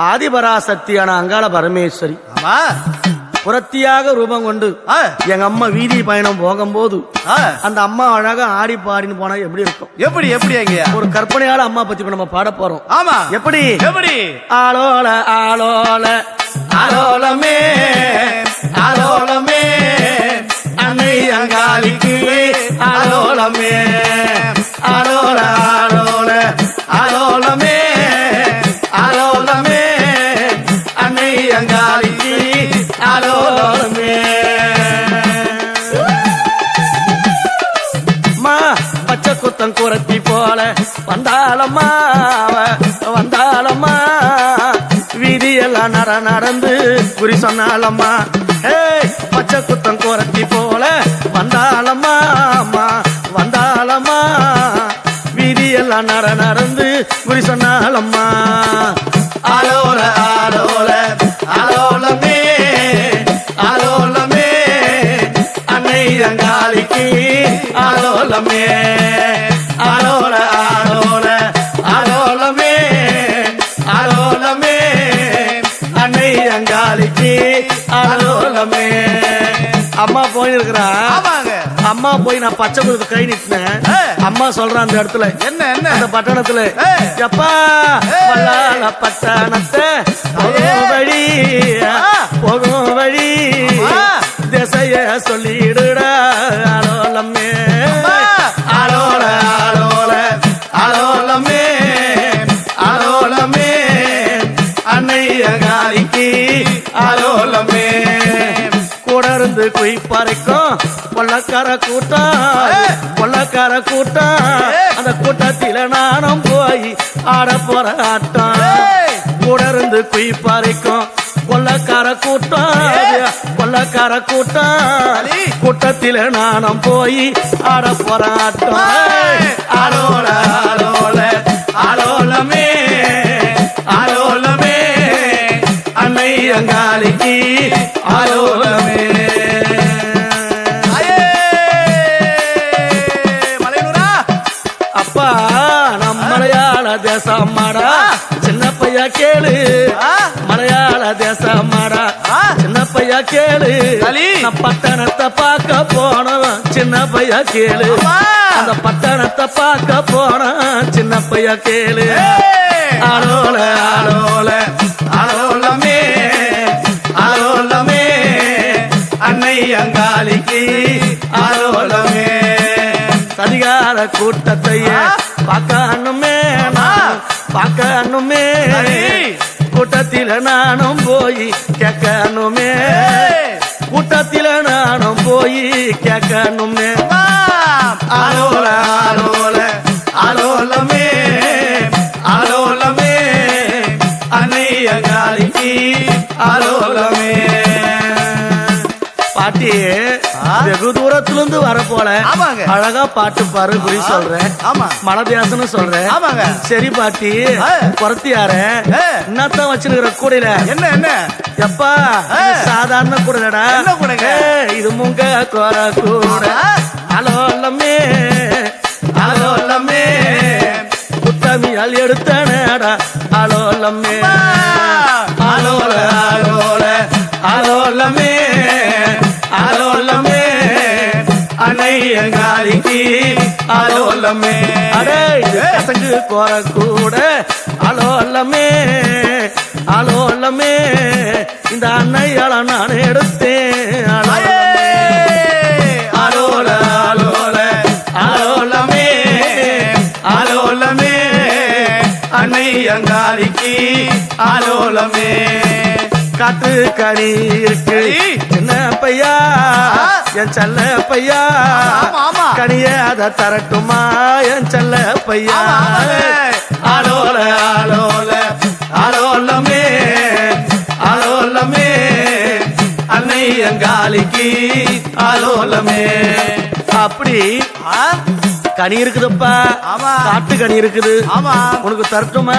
ஆதிபராசக்தியான அங்காள பரமேஸ்வரி. ஆமா. புரத்தியாக ரூபம் கொண்டு எங்க அம்மா வீதி பயணம் போகும்போது. அந்த அம்மா அழகா ஆடி பாடின்னு போனா எப்படி இருக்கும்? எப்படி எப்படி ஒரு கற்பனையால அம்மா பத்தி நம்ம பாட போறோம். ஆமா. எப்படி? எப்படி? ஆளோல ஆளோல. வீதியெல்லாம் நடந்து குறி சொன்னாலம்மா. ஏய் பச்சை குத்தம் குறைச்சி போல வந்தாலம்மா அம்மா வந்தாளம்மா வீதியெல்லாம் நர நடந்து குறி சொன்னாலம்மா. ஆலோல ஆலோல ஆலோலமே ஆலோலமே அன்னை அங்காளிக்கு ஆலோலமே ஆலோலமே அம்மா போயிருக்கிறா. ஆமாங்க. அம்மா போய் நான் பச்சை கொடுத்து கை நிட்டினேன். அம்மா சொல்றான் அந்த இடத்துல. என்ன என்ன? அந்த பட்டணத்துல. எப்பா ஏ. வல்லால பட்டணத்தை. போகும் வழி. போகும் வழி. இருந்து குய் பறைக்கும் கொள்ளக்கார கூட்டம். கொள்ளக்கார கூட்டம். அந்த கூட்டத்தில நானும் போய் ஆட போற ஆட்டம். கூட இருந்து குய் பறைக்கும் கொள்ளக்கார கூட்டம். கொள்ளக்கார கூட்டம். கூட்டத்தில நானும் போய் ஆட போற ஆட்டம் ஏய். ஆலோல ஆலோல தேசம்மாடா சின்ன பையா கேளு. மலையாள தேசம்மாடா ஆ. சின்ன பையா கேளு. நான் பட்டணத்தை பார்க்க போனவன் சின்ன பையா கேளு. அந்த பட்டணத்தை பார்க்க போனவன் சின்ன பையா கேளு ஏய். ஆலோல ஆலோல ஆலோலமே ஆலோலமே அன்னை அங்காளிக்கு ஆலோலமே சதிகார கூட்டத்தையே. பார்க்கணுமே நான் பார்க்கணுமே. கூட்டத்தில நானும் போய் கேட்கணுமே. கூட்டத்தில நானும் போய் கேட்கணுமே அம்மா. ஆலோல ஆலோல ஆலோலமே ஆலோலமே அன்னைய காலிக்கு பாட்டி? வெகு தூரத்துல இருந்து வர போல ஆமாங்க. அழகா பாட்டு பாரு குறி சொல்றேன் ஆமா மலதேசன்னு சொல்றேன் ஆமாங்க. சரி பாட்டி. குறத்தியார. என்னத்தான் வச்சிருக்கிற கூடையில என்ன என்ன எப்பா சாதாரண கூடைடா கூடைங்க? இது முங்க கோர கூட. அலோலமே அலோலமே உத்தமியால் எடுத்த நேடா அலோலமே அலோலமே அடே இது கசங்கு கோர கூட அலோலமே அலோலமே இந்த அன்னையால நான் எடுத்தேன். அலோல அலோல அலோலமே அலோலமே அன்னை அங்காளிக்கு அலோலமே காட்டு கனி இருக்கு? சின்ன பையா. என் செல்ல பையா. கனிய அத தரட்டுமா என் செல்ல பையா. அலோல அலோல அலோலமே அலோலமே அன்னை அங்காளிக்கு அலோலமே அப்படி? கனி இருக்குதுப்பா. காட்டு கனி இருக்குது ஆமா உனக்கு தரட்டுமா.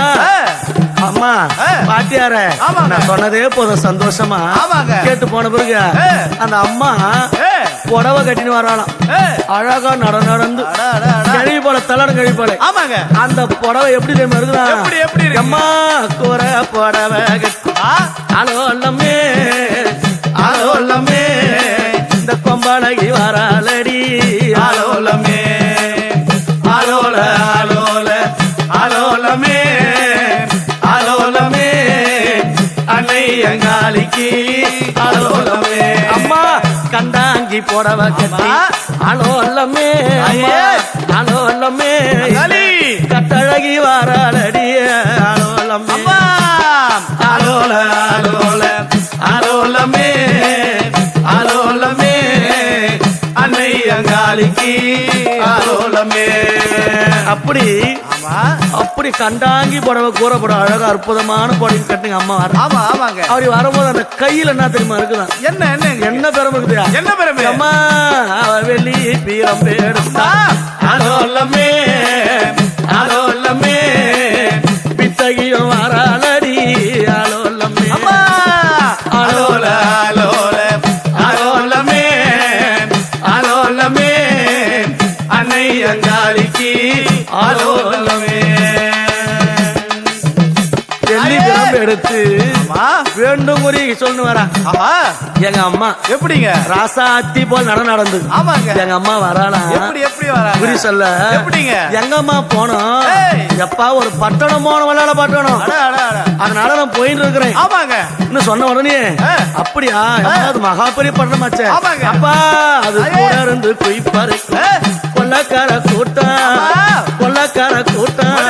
அம்மா. பாட்டியார. நான் சொன்னதே போதும் சந்தோஷமா. கேட்டு போன பிறகு. அந்த அம்மா புடவை கட்டின்னு வராளாம். அழகா நட நடந்து. கழிவு போல தலடம் கழிவு போல. ஆமாங்க. அந்த புடவை எப்படி தெரியுமா இருக்குதா? எப்படி? அம்மா கூற புடவை அல்லமே அலோ அல்லமே இந்த கொம்பளகி வராளடி. ஆலோலமே ஆலோல ஆலோல ஆலோலமே அன்னை அங்காளிக்கு ஆலோலமே அம்மா. கண்டாங்கி புடவை கட்டி அல்லமே அல்லமே. கட்டழகி வராளடி. அப்படி அப்படி கண்டாங்கி புடவை கூற புடவை அழகா அற்புதமான புடவை கட்டுங்க அம்மா. ஆமா ஆமாங்க. அப்படி வரும்போது அந்த கையில என்ன தெரியுமா இருக்குதான்? என்ன என்ன என்ன? பெருமை இருக்குதா? என்ன பெருமை? அம்மா வெள்ளி பீரம் எடுத்தா அலோலமே அலோலமே பித்தகியும் வராலடி வெள்ளி பீரம் எடுத்து வேண்டும் குறி வரா. ஆஹா! எங்க அம்மா எப்படிங்க? ராசாத்தி போல் நட நடந்து. ஆமாங்க. எங்க அம்மா வராளா? எப்படி எப்படி வராங்க? குறி சொல்ல. எப்படிங்க? எங்க அம்மா போனோம். எப்பா ஒரு பட்டணம் போன விளையாட பட்டணம் அதனால நான் போயிட்டு இருக்கிறேன். ஆமாங்க. இன்னும் சொன்ன உடனே. அப்படியா? அது மகா பெரிய பட்டணமாச்சே. ஆமாங்க. அப்பா அது. கூட இருந்து குயிப்பாரு கொள்ளக்கார கூட்டம். கொள்ளக்கார கூட்டம்.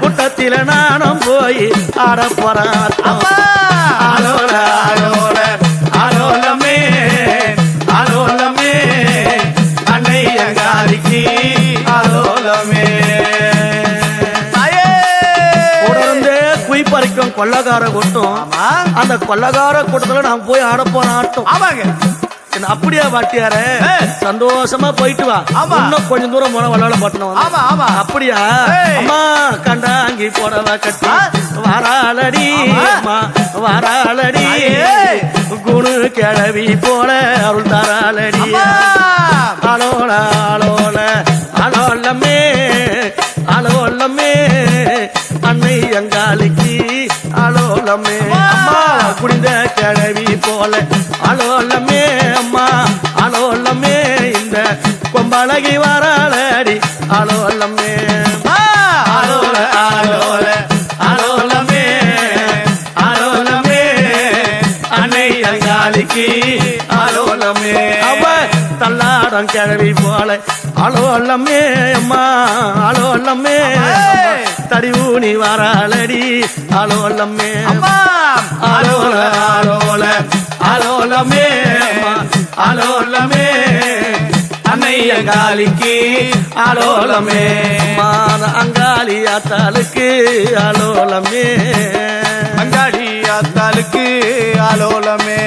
கூட்டத்தில நானும் போய் ஆட போறேன் அலோல அலோல அலோலமே அலோலமே அன்னை அங்காளிக்கு அலோலமே. குயிப்பறிக்கும் கொள்ளக்கார கூட்டம். அந்த கொள்ளக்கார கூட்டத்துல நான் போய் ஆட போறேன் ஆட்டம் ஆமாங்க. அப்படியா பாட்டியாரே ஏ. சந்தோஷமா போயிட்டு வா ஆமா. இன்னும் கொஞ்சம் தூரம் போன விளையாட பட்டணம். ஆமா ஆமா அப்படியா. அம்மா கண்டாங்கி போடவ கட்டி. வாராளடி. அம்மா வாராளடி. குணு கிழவி போல அருள் தராளடி அலோல அலோல அலோலமே அலோலமே அன்னை அங்காளிக்கு அலோலமே அம்மா. குடிந்த கிழவி போல அலோலமே அங்காளிக்கு அலோலமே அவ தள்ளாடம் கிழவி போல அலோலமே அம்மா அலோலமே. தடி ஊனி வராளடி அலோலமே அம்மா அலோல அலோல அலோலமே அலோலமே அன்னை அங்காளிக்கு அலோலமே மாத அங்காளி ஆத்தாளுக்கு அலோலமே அங்காடி யாத்தாளுக்கு ஆலோலமே.